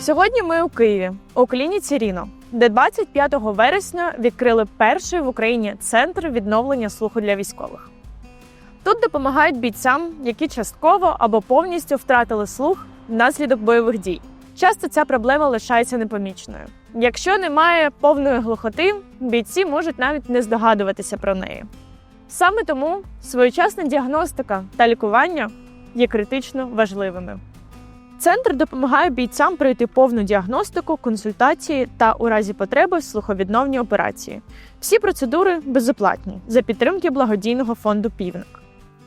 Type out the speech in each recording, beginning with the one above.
Сьогодні ми у Києві у клініці Ріно, де 25 вересня відкрили перший в Україні центр відновлення слуху для військових. Тут допомагають бійцям, які частково або повністю втратили слух внаслідок бойових дій. Часто ця проблема лишається непоміченою. Якщо немає повної глухоти, бійці можуть навіть не здогадуватися про неї. Саме тому своєчасна діагностика та лікування є критично важливими. Центр допомагає бійцям пройти повну діагностику, консультації та у разі потреби слуховідновні операції. Всі процедури безоплатні за підтримки благодійного фонду Півник.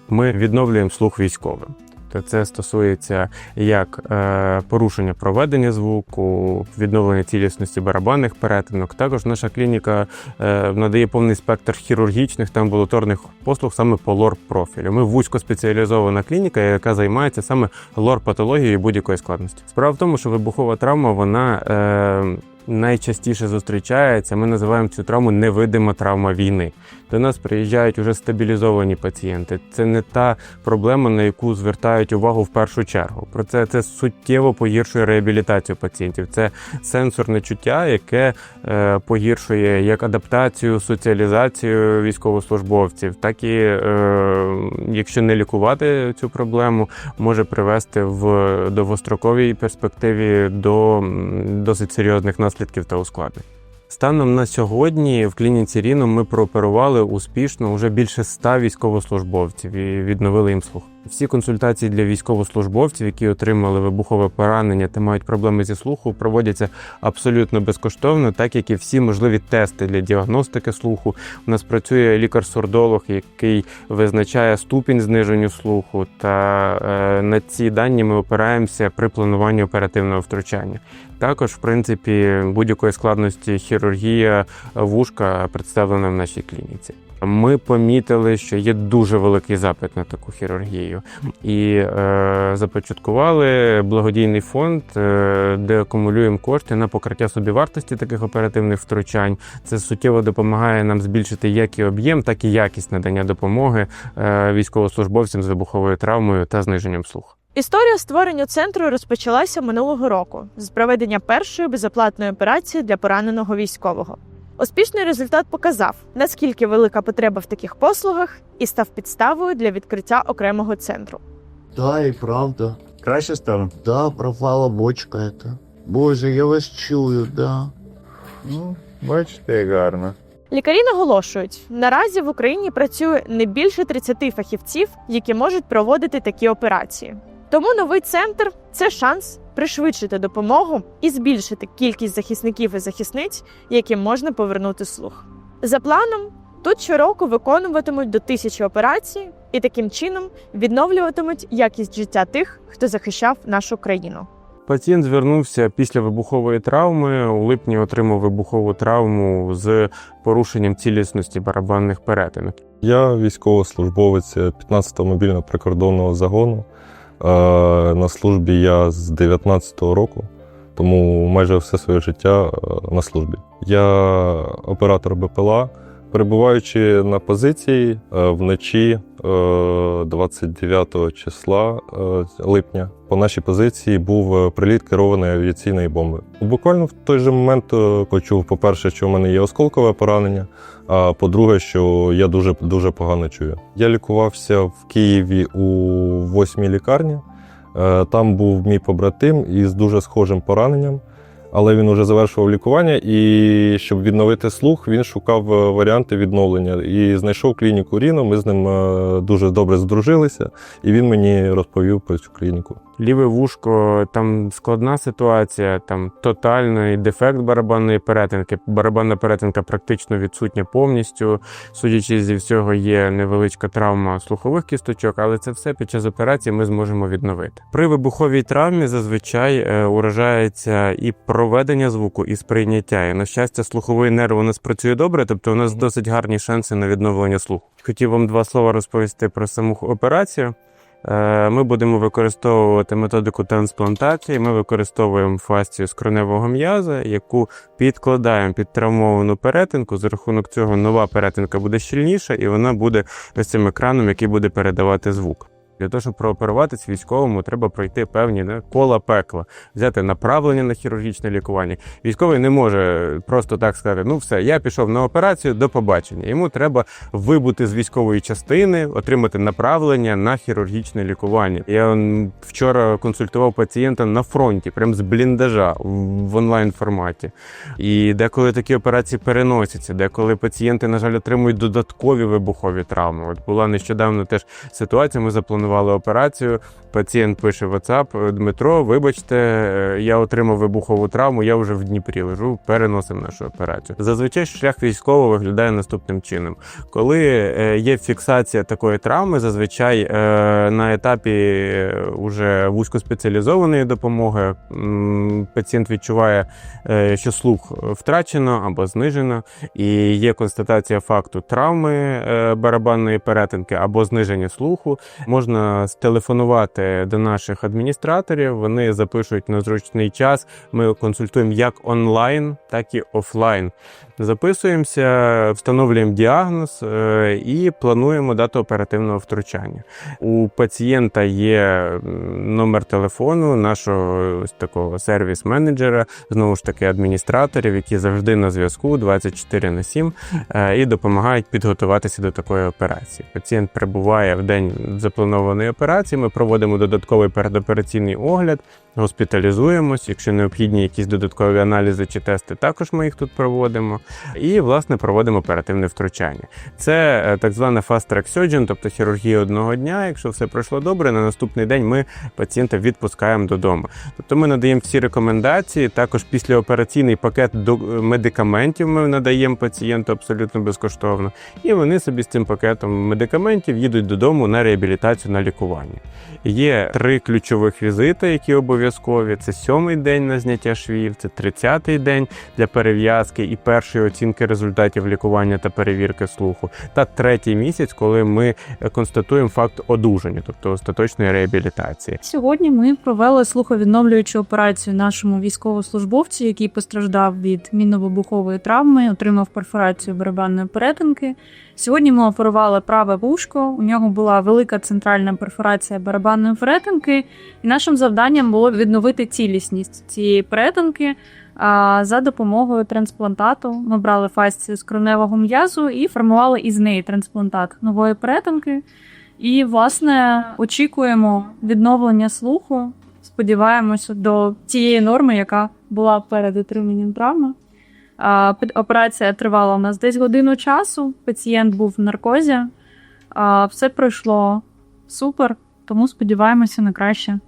Ми відновлюємо слух військовим. Тобто Це стосується як е, порушення проведення звуку, відновлення цілісності барабанних перетинок. Також наша клініка е, надає повний спектр хірургічних та амбулаторних послуг саме по лор-профілю. Ми вузькоспеціалізована клініка, яка займається саме лор-патологією будь-якої складності. Справа в тому, що вибухова травма вона е, найчастіше зустрічається. Ми називаємо цю травму невидима травма війни. До нас приїжджають уже стабілізовані пацієнти. Це не та проблема, на яку звертають увагу в першу чергу. Про це це суттєво погіршує реабілітацію пацієнтів. Це сенсорне чуття, яке е, погіршує як адаптацію, соціалізацію військовослужбовців, так і е, якщо не лікувати цю проблему, може привести в довгостроковій перспективі до досить серйозних наслідків та ускладнень. Станом на сьогодні в клініці Ріно ми прооперували успішно вже більше 100 військовослужбовців і відновили їм слух. Всі консультації для військовослужбовців, які отримали вибухове поранення та мають проблеми зі слуху, проводяться абсолютно безкоштовно, так як і всі можливі тести для діагностики слуху. У нас працює лікар-сурдолог, який визначає ступінь зниження слуху, та е, на ці дані ми опираємося при плануванні оперативного втручання. Також, в принципі, будь-якої складності хірургія вушка представлена в нашій клініці. Ми помітили, що є дуже великий запит на таку хірургію, і е, започаткували благодійний фонд, е, де акумулюємо кошти на покриття собівартості таких оперативних втручань. Це суттєво допомагає нам збільшити як і об'єм, так і якість надання допомоги е, військовослужбовцям з вибуховою травмою та зниженням слуху. Історія створення центру розпочалася минулого року з проведення першої безоплатної операції для пораненого військового. Успішний результат показав, наскільки велика потреба в таких послугах і став підставою для відкриття окремого центру. Да, і правда. Краще стало? Да, пропала бочка эта. Боже, я вас чую, да. Ну, бачите, як гарно. Лікарі наголошують, наразі в Україні працює не більше 30 фахівців, які можуть проводити такі операції. Тому новий центр це шанс пришвидшити допомогу і збільшити кількість захисників і захисниць, яким можна повернути слух. За планом, тут щороку виконуватимуть до тисячі операцій і таким чином відновлюватимуть якість життя тих, хто захищав нашу країну. Пацієнт звернувся після вибухової травми. У липні отримав вибухову травму з порушенням цілісності барабанних перетинок. Я військовослужбовець 15-го мобільного прикордонного загону. На службі я з 19-го року, тому майже все своє життя на службі. Я оператор БПЛА. Перебуваючи на позиції е, вночі е, 29 числа е, липня, по нашій позиції був е, приліт керованої авіаційної бомби. Буквально в той же момент е, почув, по-перше, що в мене є осколкове поранення. А по-друге, що я дуже дуже погано чую. Я лікувався в Києві у восьмій лікарні. Е, Там був мій побратим із дуже схожим пораненням, але він уже завершував лікування. І щоб відновити слух, він шукав е, варіанти відновлення і знайшов клініку Ріно. Ми з ним е, дуже добре здружилися, і він мені розповів про цю клініку. Ліве вушко, там складна ситуація, там тотальний дефект барабанної перетинки. Барабанна перетинка практично відсутня повністю. Судячи зі всього, є невеличка травма слухових кісточок, але це все під час операції ми зможемо відновити. При вибуховій травмі зазвичай е, уражається і проведення звуку, і сприйняття. І на щастя, слуховий нерв у нас працює добре, тобто у нас досить гарні шанси на відновлення слуху. Хотів вам два слова розповісти про саму операцію. Е, Ми будемо використовувати методику трансплантації. Ми використовуємо фасцію скроневого м'яза, яку підкладаємо під травмовану перетинку. За рахунок цього нова перетинка буде щільніша, і вона буде ось цим екраном, який буде передавати звук. Для того, щоб прооперуватись військовому, треба пройти певні не, кола пекла, взяти направлення на хірургічне лікування. Військовий не може просто так сказати: ну все, я пішов на операцію, до побачення. Йому треба вибути з військової частини, отримати направлення на хірургічне лікування. Я вчора консультував пацієнта на фронті, прям з бліндажа в онлайн форматі. І деколи такі операції переносяться, деколи пацієнти, на жаль, отримують додаткові вибухові травми. От була нещодавно теж ситуація. Ми запланували операцію. Пацієнт пише в WhatsApp, Дмитро, вибачте, е, я отримав вибухову травму, я вже в Дніпрі лежу, переносимо нашу операцію. Зазвичай шлях військового виглядає наступним чином. Коли е, є фіксація такої травми, зазвичай е, на етапі уже вузькоспеціалізованої допомоги пацієнт відчуває, що слух втрачено або знижено, і є констатація факту травми барабанної перетинки або зниження слуху. Можна стелефонувати до наших адміністраторів. Вони запишуть на зручний час. Ми консультуємо як онлайн, так і офлайн. Записуємося, встановлюємо діагноз е, і плануємо дату оперативного втручання. У пацієнта є номер телефону нашого ось такого сервіс-менеджера, знову ж таки адміністраторів, які завжди на зв'язку 24 на 7 е, і допомагають підготуватися до такої операції. Пацієнт прибуває в день запланованої операції. Ми проводимо додатковий передопераційний огляд, госпіталізуємось. Якщо необхідні якісь додаткові аналізи чи тести, також ми їх тут проводимо. І власне проводимо оперативне втручання. Це е, так звана fast track surgeon, тобто хірургія одного дня. Якщо все пройшло добре, на наступний день ми пацієнта відпускаємо додому. Тобто ми надаємо всі рекомендації. Також післяопераційний пакет медикаментів ми надаємо пацієнту абсолютно безкоштовно. І вони собі з цим пакетом медикаментів їдуть додому на реабілітацію на лікування. Є три ключових візити, які обов'язкові: це сьомий день на зняття швів, це тридцятий день для перев'язки і першої оцінки результатів лікування та перевірки слуху, та третій місяць, коли ми е, констатуємо факт одужання, тобто остаточної реабілітації. Сьогодні ми провели слуховідновлюючу операцію нашому військовослужбовцю, який постраждав від мінно-вибухової травми, отримав перфорацію барабанної перетинки. Сьогодні ми оперували праве вушко. У нього була велика центральна перфорація барабанної перетинки, і нашим завданням було відновити цілісність цієї перетинки. За допомогою трансплантату ми брали фасцію з кроневого м'язу і формували із неї трансплантат нової перетинки. І, власне, очікуємо відновлення слуху. Сподіваємося до тієї норми, яка була перед отриманням травми. Операція тривала у нас десь годину часу. Пацієнт був в наркозі. Все пройшло супер, тому сподіваємося на краще.